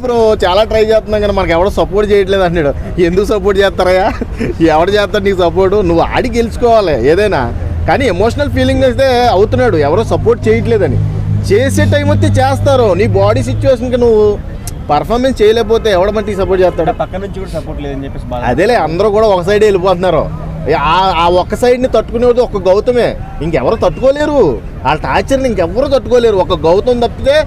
Bro చాలా try చేస్తున్నాం కానీ మనకి ఎవడో సపోర్ట్ చేయట్లేదు అన్నాడు ఎందుకు సపోర్ట్ చేస్తారయ్యా? ఎవడు చేస్తాడు నీకు సపోర్ట్ నువ్వు ఆడి గెలుచుకోవాలి ఏదైనా. కానీ ఎమోషనల్ ఫీలింగ్ అయితే అవుతున్నాడు. ఎవరో సపోర్ట్ చేయట్లేదని. చేసే టైం వస్తే చేస్తారు. నీ బాడీ సిచ్యువేషన్కి నువ్వు పర్ఫార్మెన్స్ చేయలేకపోతే ఎవడ మంటికి సపోర్ట్ చేస్తాడు? పక్క నుంచి కూడా సపోర్ట్ లేదని చెప్పేసి అదేలే అందరూ కూడా ఒక సైడ్ వెళ్ళిపోతున్నారు. ఆ- ఆ ఒక్క సైడ్ని తట్టుకునేది ఒక గౌతమే. ఇంకెవరు తట్టుకోలేరు. వాళ్ళ టార్చర్ని ఇంకెవరు తట్టుకోలేరు. ఒక గౌతమ్ తప్పితే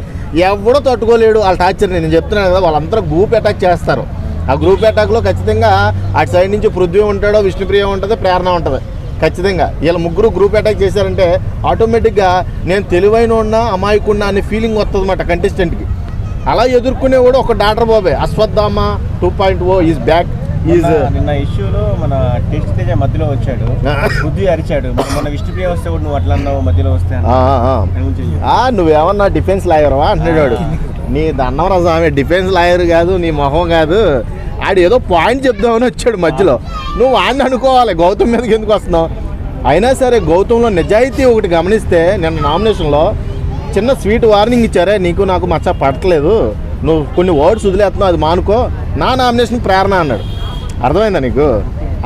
ఎవడో తట్టుకోలేడు. వాళ్ళ టార్చర్ నేను చెప్తున్నాను కదా వాళ్ళందరూ గ్రూప్ అటాక్ చేస్తారు. ఆ గ్రూప్ అటాక్లో ఖచ్చితంగా అటు సైడ్ నుంచి పృథ్వీ ఉంటాడో విష్ణుప్రియ ఉంటుంది ప్రేరణ ఉంటుంది. ఖచ్చితంగా. వీళ్ళ ముగ్గురు గ్రూప్ అటాక్ చేశారంటే ఆటోమేటిక్గా నేను తెలివైన ఉన్నా అమాయకున్నా అనే ఫీలింగ్ వస్తుంది అన్నమాట కంటెస్టెంట్కి అలా ఎదుర్కొనేవాడు ఒక డాక్టర్ బాబే. Ashwatthama two point O is back నిన్న ఇష్యూలో మన టెస్ట్ తేజ మధ్యలో వచ్చాడు. బుద్ధి అరిచాడు. మన విష్ణుప్రియ వస్తే కూడా నువ్వు అట్లా అన్నావు మధ్యలో వస్తే నువ్వేమన్నా డిఫెన్స్ లాయర్వా అంటున్నాడు. నీ దండం స్వామి డిఫెన్స్ లాయర్ కాదు నీ మొహం కాదు. ఆడు ఏదో పాయింట్ చెప్దామని వచ్చాడు మధ్యలో. నువ్వు వాడిని అనుకోవాలి గౌతమ్ మీదకి ఎందుకు వస్తున్నావు? అయినా సరే గౌతంలో నిజాయితీ ఒకటి గమనిస్తే నిన్న నామినేషన్లో చిన్న స్వీట్ వార్నింగ్ ఇచ్చారే నీకు నాకు మచ్చ పడట్లేదు. నువ్వు కొన్ని వర్డ్స్ వదిలేస్తున్నావు అది మానుకో. నా నామినేషన్ ప్రేరణ అన్నాడు. అర్థమైందా నీకు?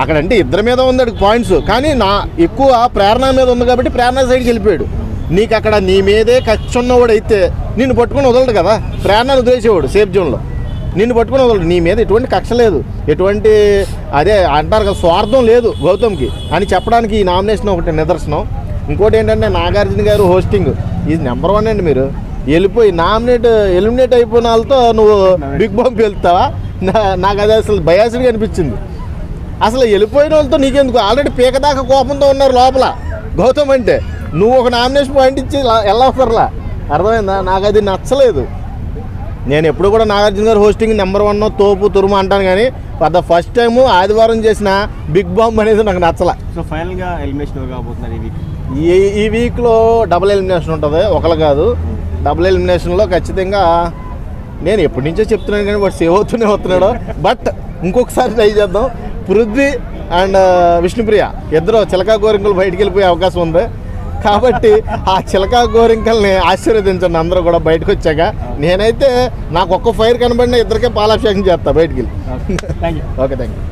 అక్కడ అంటే ఇద్దరి మీద ఉంది పాయింట్స్ కానీ నా ఎక్కువ ప్రేరణ మీద ఉంది కాబట్టి ప్రేరణ సైడ్కి వెళ్ళిపోయాడు. నీకు అక్కడ నీ మీదే ఖర్చు ఉన్నవాడు అయితే నిన్ను పట్టుకొని వదలడు కదా? ప్రేరణను వదిలేసేవాడు సేఫ్ జోన్లో. నిన్ను పట్టుకొని వదలడు. నీ మీద ఎటువంటి కక్ష లేదు. ఎటువంటి అదే అంటారు కదా స్వార్థం లేదు గౌతమ్కి అని చెప్పడానికి ఈ నామినేషన్ ఒకటి నిదర్శనం. ఇంకోటి ఏంటంటే నాగార్జున గారు హోస్టింగ్ ఇది నెంబర్ వన్ అండి మీరు. వెళ్ళిపోయి నామినేట్ ఎలిమినేట్ అయిపోయిన వాళ్ళతో నువ్వు బిగ్ బాంబ్ వెళ్తావా? నాకు అది అసలు బయాసుడిగా అనిపించింది. అసలు వెళ్ళిపోయిన వాళ్ళతో నీకెందుకు? ఆల్రెడీ పీక దాకా కోపంతో ఉన్నారు లోపల. గౌతమ్ అంటే నువ్వు ఒక నామినేషన్ పాయింట్ ఇచ్చి వెళ్ళవసరలా అర్థమైందా? నాకు అది నచ్చలేదు. నేను ఎప్పుడు కూడా నాగార్జున గారు హోస్టింగ్ నెంబర్ వన్ తోపు తురుము అంటాను కానీ ఫర్ ద ఫస్ట్ టైము ఆదివారం చేసిన బిగ్ బాంబ్ అనేది నాకు నచ్చల. సో ఫైనల్గా ఎలిమినేషన్ కాబోతున్నారు ఈ వీక్ ఈ ఈ వీక్లో డబుల్ ఎలిమినేషన్ ఉంటుంది. ఒకరు కాదు. డబుల్ ఎలిమినేషన్లో ఖచ్చితంగా నేను ఎప్పటి నుంచో చెప్తున్నాను కానీ వాడు సేవ్ అవుతూనే వస్తున్నాడు. బట్ ఇంకొకసారి ట్రై చేద్దాం. పృథ్వీ అండ్ విష్ణుప్రియ ఇద్దరు చిలకా గోరింకలు బయటికి వెళ్ళిపోయే అవకాశం ఉంది. కాబట్టి ఆ చిలకా గోరింకల్ని ఆశీర్వదించండి అందరూ కూడా బయటకు వచ్చాక. నేనైతే నాకు ఒక్క ఫైర్ కనబడిన ఇద్దరికే పాలాభిషేకం చేస్తా బయటికి వెళ్ళి. Okay thank you